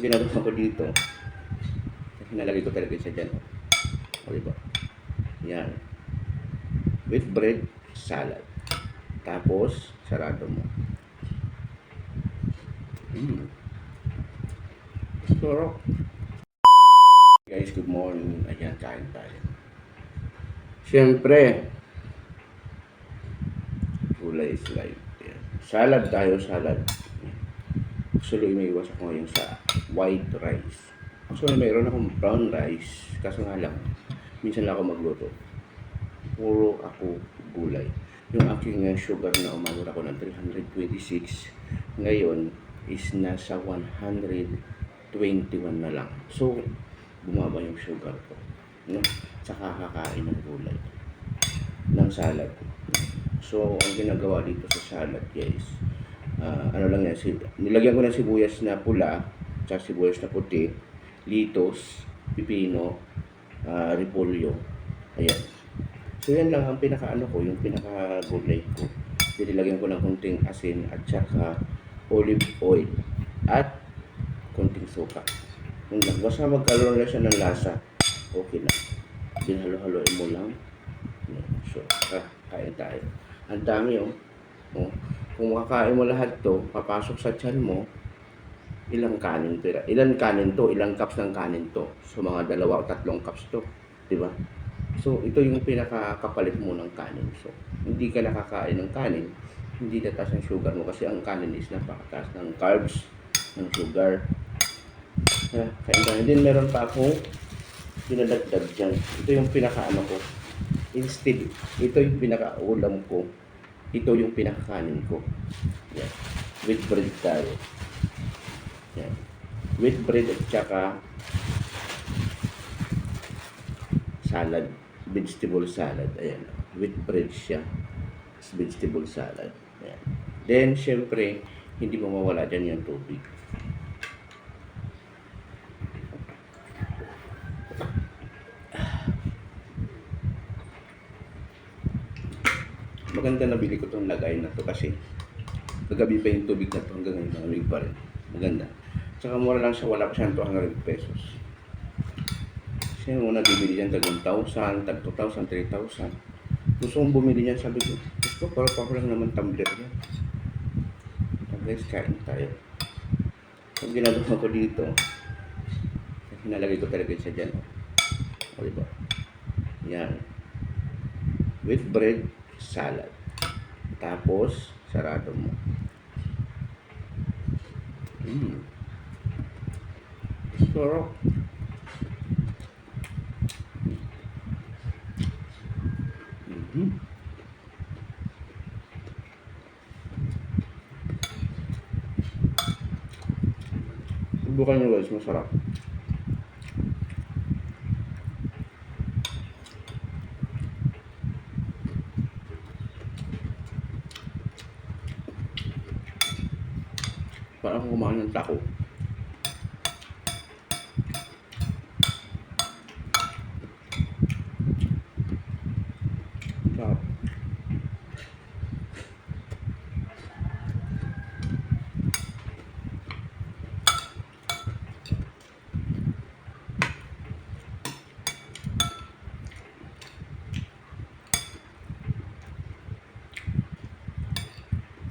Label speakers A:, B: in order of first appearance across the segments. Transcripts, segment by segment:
A: ginagawa ko dito, nalagay ko talaga siya dyan. O, diba? Yan. With bread, salad. Tapos, sarado mo. Mm. Sarap. Guys, good morning. Ayan, kain tayo. Siyempre, gulay is life. Salad tayo, salad. Actually, may iwas ako ngayon sa white rice. Actually, mayroon akong brown rice. Kaso nga lang, minsan lang ako magluto. Puro ako gulay. Yung aking uh, sugar na umabot ako ng 326, ngayon is nasa 121 na lang. So, bumaba yung sugar ko. No? Saka kakain ng gulay. Ng salad. So, ang ginagawa dito sa salad, guys, ah, ano lang yan, nilagyan ko ng sibuyas na pula, tsaka sibuyas na puti, litos, pipino, ah, repolyo. Ayan. So, yan lang ang pinaka-ano ko, yung pinaka-gulay ko. Nilagyan ko ng konting asin at saka olive oil at konting suka. Yun lang. Basta magkaroon na siya ng lasa, okay na. Dinhalo-haloin mo lang. So, ah, kain tayo. Ang dami oh. oh. Kung makakain mo lahat to, papasok sa tiyan mo, ilang kanin pera. Ilan kanin to, ilang cups ng kanin to. So, mga dalawa o tatlong cups to. Di ba? So, ito yung pinakakapalit mo ng kanin. So, hindi ka nakakain ng kanin, hindi tataas ang sugar mo kasi ang kanin is napakataas ng carbs, ng sugar. Yeah, kain tayo. Then, meron pa akong dinadagdag dyan. Ito yung pinakaano ko. Instead, ito yung pinakaulam ko. Ito yung pinakakanin ko. Yan. With bread tayo. Yan. With bread at saka salad. Vegetable salad. Ayan. With bread siya. Tapos Vegetable salad. Ayan. Then, syempre, hindi mo mawala dyan yung tubig. Maganda na bili ko tong lagay na to kasi kagabi pa yung tubig na to hanggang ngayon malamig pa rin. Maganda. Tsaka mura lang siya, wala pa siyang 200 pesos. Kasi yung una bibili dyan, tag 1,000, tag 2,000, 3,000. Gusto kong bumili niyan, sabi ko, gusto ko, para pa lang naman tumbler. So guys, kain tayo. Ang ginagawa ko dito, hinalagay ko talaga siya dyan. O, diba? Yan. With bread, salad. Tapos, sarado mo. Mm. Sarap. Mhm. Subukan nyo guys, masarap. Parang kumain ng taco. Sarap.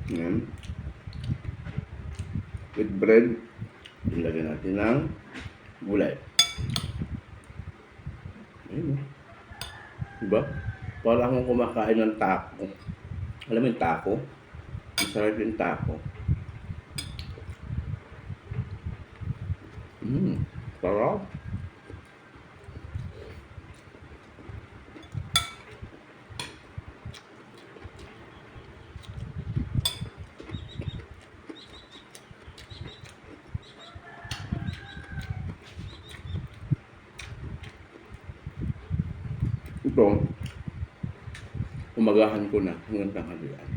A: Yan. With bread, ilagyan natin ng gulay. Ayun. oh. Diba? Para akong kumakain ng taco. Alam mo yung taco? Masarap yung taco. Mmm. Sarap. Ito, umagahan ko na hanggang tanghalian.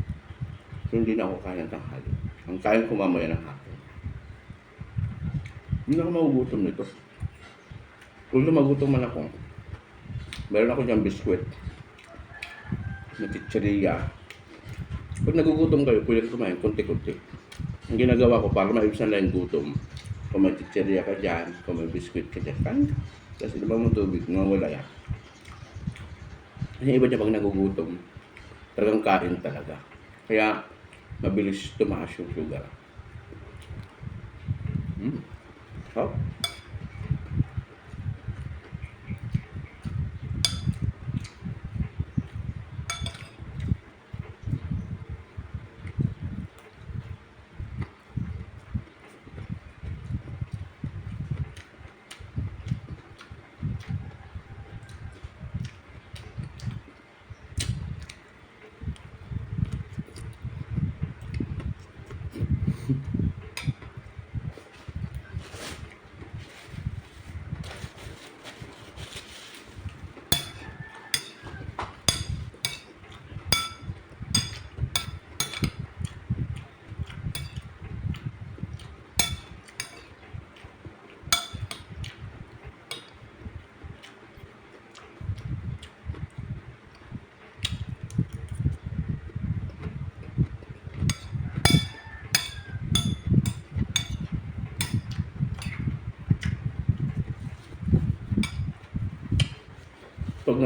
A: So, hindi na ako kaya ng tanghali. Ang kaya ko mamaya ng hapon. Hindi na ako magugutom nito. Kung magutom man ako, meron ako dyan biskwit na chicheria. Pag nagugutom kayo, pwede kumain konti-konti. Ang ginagawa ko para maibisan lang yung gutom, Kung may chicheria ka dyan, kung may biskuit ka dyan, kain ka. Kasi diba mo tubig, mawala yan. Kasi iba niya pag nagugutom, talagang kain talaga. Kaya, mabilis tumaas yung sugar. Mm. Oh.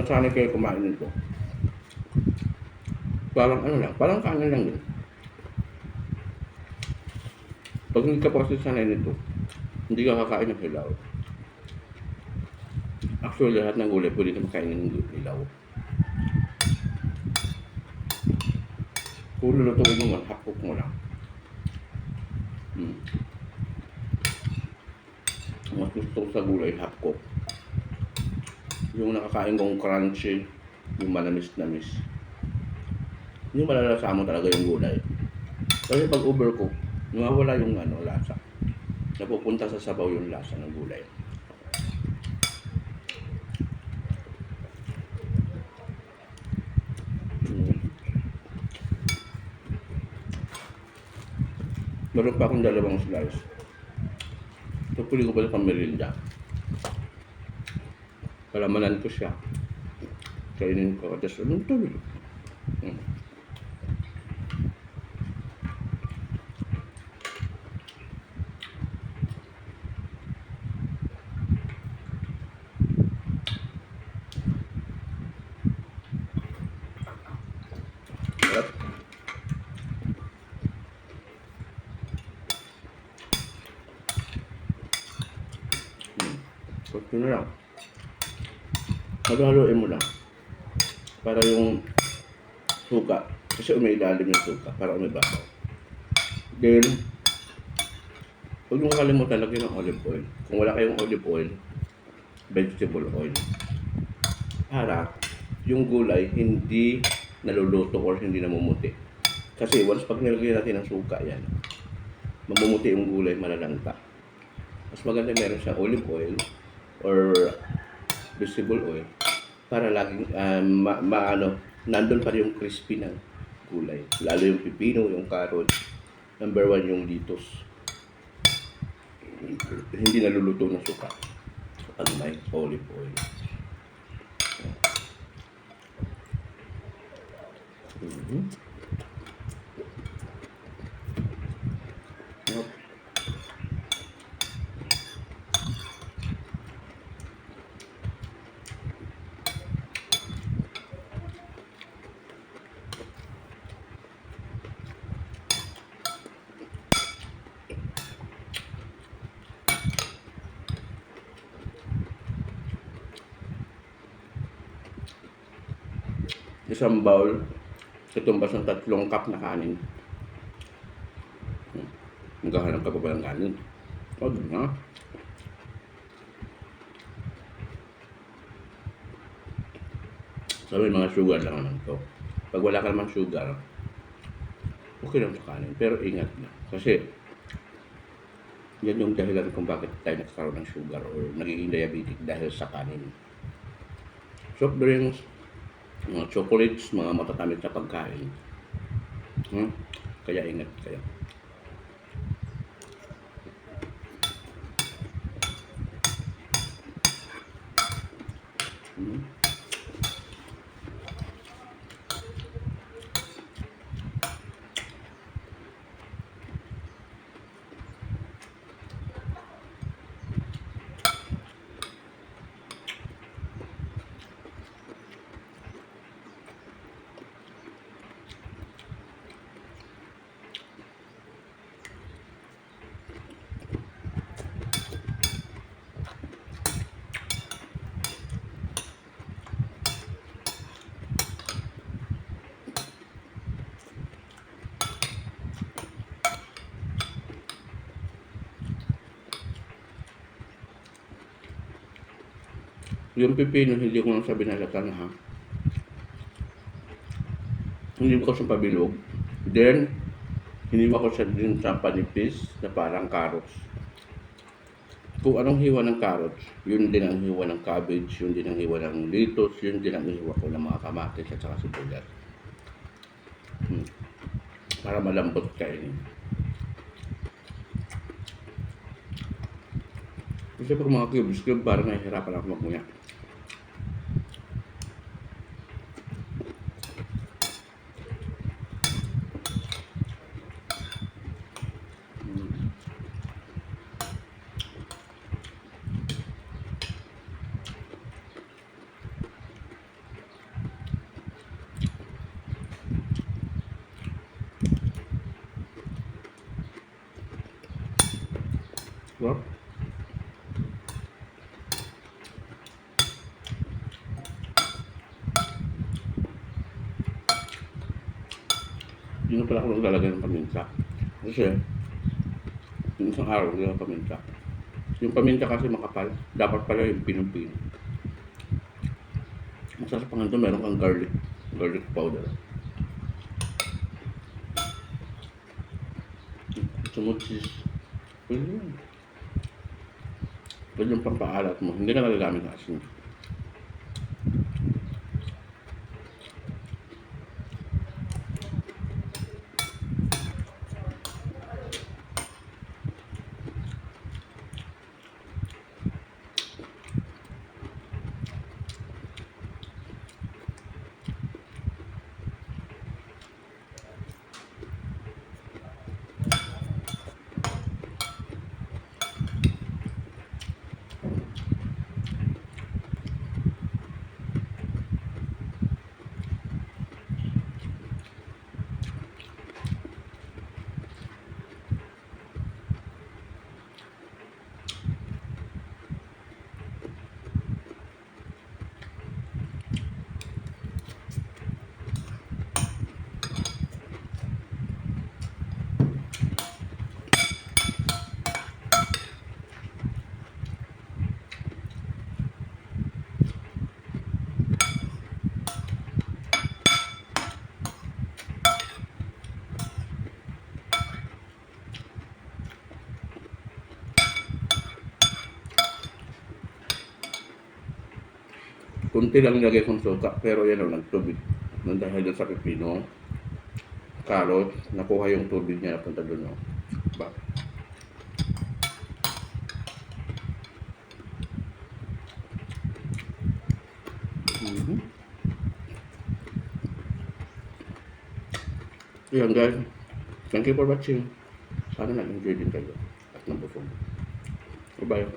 A: Pag nasanay kayo kumain nito, parang ano lang, parang kanin lang yun. Pag hindi ka kasi sanay nito, hindi ka kakain ng hilaw. Actually, lahat ng gulay pwede na makain ng hilaw. Kung lulutuin mo, hapok mo lang. Hmm. Mas gusto sa gulay, half cook. Yung nakakain kong crunchy, yung manamis-namis. Yung malalasa mo talaga yung gulay. Kasi pag overcook, nawawala yung ano, lasa. Napupunta sa sabaw yung lasa ng gulay. Meron pa akong dalawang slice. So, pili ko pala pang merinda. Palamanan ko siya. Kainin ko. Tapos, anong tuloy? Hmm. Sarap. Hmm. Halo-haloin mo lang. Para yung suka. Kasi umailalim yung suka. Para umibabaw. Then, huwag mong kalimutan lagyan ng olive oil. Kung wala kayong olive oil, vegetable oil. Para yung gulay hindi naluluto or hindi namumuti. Kasi once pag nilagyan natin ng suka yan, mamumuti yung gulay malalanta. Mas maganda meron siyang olive oil or vegetable oil para laging um, ma, ma- ano, nandun pa rin yung crispy ng gulay. Lalo yung pipino, yung carrot. Number one yung litos. Hindi naluluto ng suka. Pag may olive oil. Mhm. Isang bowl, itumbas ng tatlong cup na kanin. Magkahanap ka pa ba ng kanin? Huwag na. Sabi mga sugar lang naman to. Pag wala ka naman sugar, okay lang sa kanin. Pero ingat na. Kasi, yan yung dahilan kung bakit tayo nagkaroon ng sugar or nagiging diabetic dahil sa kanin. Soft drinks, mga chocolates, mga matatamis na pagkain. Hmm? Kaya ingat kayo. Yung pipino, hindi ko lang sabi na latan ha. Hindi ko siya pabilog. Then, hiniwa ko siya din sa panipis na parang carrots. Kung anong hiwa ng carrots, yun din ang hiwa ng cabbage, yun din ang hiwa ng lettuce, yun din ang hiwa ko ng mga kamatis at saka sibuyas. Hmm. Para malambot kainin. Kasi pag mga cubes, cube, parang nahihirapan ako magmuya. Mm. Sarap. Hindi na pala ako naglalagay ng paminta. Kasi, yung isang araw nila paminta. Yung paminta kasi makapal. Dapat pala yung pinupino. Ang sasapangan doon, meron kang garlic. Garlic powder. Cheese. Pwede yun. Pwede yung pampaalat mo. Hindi ka nagagamit ng asin. Kunti lang nilagay kong suka, pero yan o, nagtubig. Nang dahil doon sa pipino, carrot, nakuha yung tubig niya napunta doon. O. Ba? Mhm. Yan guys. Thank you for watching. Sana nag-enjoy din kayo at nabusog. Bye-bye.